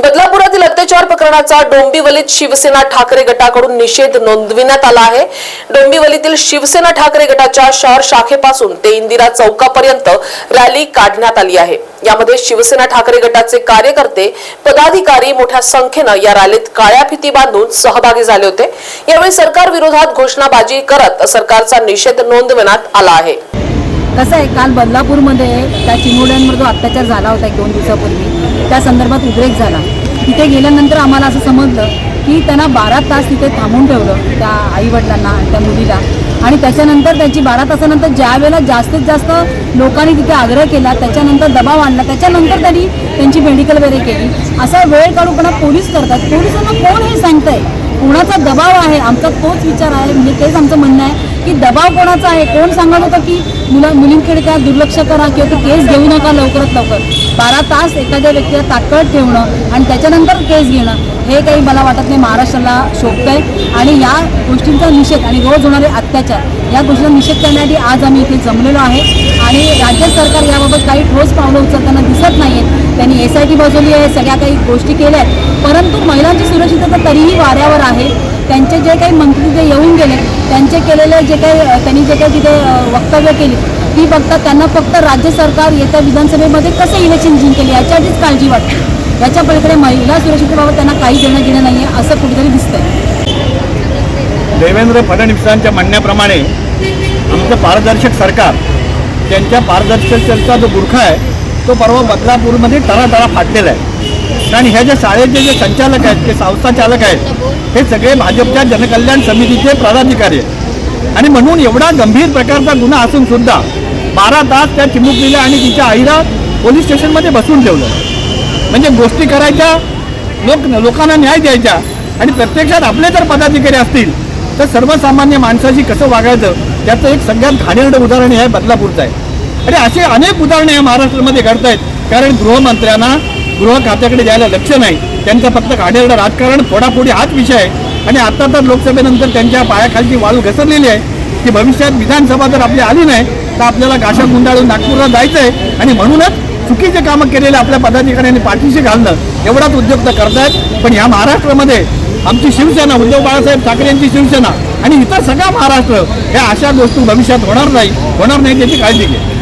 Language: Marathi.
बदलापुरातील अत्याचार प्रकरणाचा डोंबिवलीत शिवसेना ठाकरे गटाकडून निषेध नोंदविण्यात आला आहे. डोंबिवलीतील शिवसेना ठाकरे गटाच्या शहर शाखेपासून ते इंदिरा चौकापर्यंत रॅली काढण्यात आली आहे. यामध्ये शिवसेना ठाकरे गटाचे कार्यकर्ते पदाधिकारी मोठ्या संख्येनं या रॅलीत काळ्या फिती बांधून सहभागी झाले होते. यावेळी सरकार विरोधात घोषणाबाजी करत सरकारचा निषेध नोंदविण्यात आला आहे. कसं आहे काल बदलापूरमध्ये त्या चिमुड्यांवर जो अत्याचार झाला होता एक दोन दिवसापूर्वी त्या संदर्भात उद्रेक झाला. तिथे गेल्यानंतर आम्हाला असं समजलं की त्यांना बारा तास तिथे थांबून ठेवलं त्या आईवडिलांना त्या मुलीला. आणि त्याच्यानंतर त्यांची बारा तासानंतर ज्या वेळेला जास्तीत जास्त लोकांनी तिथे आग्रह केला त्याच्यानंतर दबाव आणला त्याच्यानंतर त्यांनी त्यांची मेडिकल वगैरे केली. असा वेळ काढूपणा पोलीस करतात. पोलिसांना कोण हे सांगतंय? कोणाचा दबाव आहे? आमचा तोच विचार आहे. म्हणजे तेच आमचं म्हणणं आहे की दबाव कोणाचा आहे? कोण सांगत होतं की मुलं मुलींकडे त्या दुर्लक्ष करा किंवा ते केस घेऊ नका लवकरात लवकर? बारा तास एखाद्या व्यक्तीला ताकद ठेवणं आणि त्याच्यानंतर केस घेणं हे काही मला वाटत नाही महाराष्ट्राला शोभतंय. आणि या गोष्टींचा निषेध आणि रोज होणारे अत्याचार या गोष्टींचा निषेध करण्यासाठी आज आम्ही इथे जमलेलो आहे. आणि राज्य सरकार याबाबत काही ठोस पावलं उचलताना दिसत नाही आहेत त्यांनी एस आय टी बसवली आहे सगळ्या काही गोष्टी केल्या आहेत परंतु महिलांची सुरक्षितता तरीही वाऱ्यावर आहे. त्यांचे जे काही मंत्री जे येऊन गेले त्यांचे केलेले जे काही त्यांनी जे काही तिथे वक्तव्य केली ती बघता त्यांना फक्त राज्य सरकार येत्या विधानसभेमध्ये कसं इलेक्शन जिंकेल याच्याआधीच काळजी वाटते. याच्या पलीकडे महिला सुरक्षितेबाबत त्यांना काही देणं घेणं नाही आहे असं कुठेतरी दिसतंय. देवेंद्र फडणवीसांच्या म्हणण्याप्रमाणे आमचं पारदर्शक सरकार त्यांच्या पारदर्शकतेचा जो गुरखा आहे तो परवा बदलापूरमध्ये तळातळा फाटलेला आहे. आणि ह्या ज्या शाळेचे जे संचालक आहेत ते संस्था चालक आहेत हे सगळे भाजपच्या जनकल्याण समितीचे पदाधिकारी आहेत. आणि म्हणून एवढा गंभीर प्रकारचा गुन्हा असून सुद्धा बारा तास त्या चिमुकलीला आणि तिच्या आईला पोलीस स्टेशनमध्ये बसून ठेवलं. म्हणजे गोष्टी करायच्या लोक लोकांना न्याय द्यायच्या आणि प्रत्यक्षात आपले जर पदाधिकारी असतील तर सर्वसामान्य माणसाशी कसं वागायचं? त्याचं एक सगळ्यात घाणेरडं उदाहरण हे बदलापूरचं आहे. आणि असे अनेक उदाहरणे या महाराष्ट्रामध्ये घडत आहेत कारण गृहमंत्र्यांना गृह खात्याकडे द्यायला लक्ष नाही. त्यांचं फक्त घाणेरडं राजकारण फोडाफोडी हाच विषय आहे. आणि आता तर लोकसभेनंतर त्यांच्या पायाखालची वाळू घसरलेली आहे. की भविष्यात विधानसभा जर आपली आली नाही तर आपल्याला गाशा गुंडाळून नागपूरला जायचं आहे आणि म्हणूनच चुकीचे कामं केलेले आपल्या पदाधिकाऱ्यांनी पाठीशी घालणं एवढाच उद्योग तर करतायत. पण या महाराष्ट्रामध्ये आमची शिवसेना उद्धव बाळासाहेब ठाकरे यांची शिवसेना आणि इतर सगळा महाराष्ट्र या अशा गोष्टी भविष्यात होणार नाही. होणार नाही त्याची काळजी घे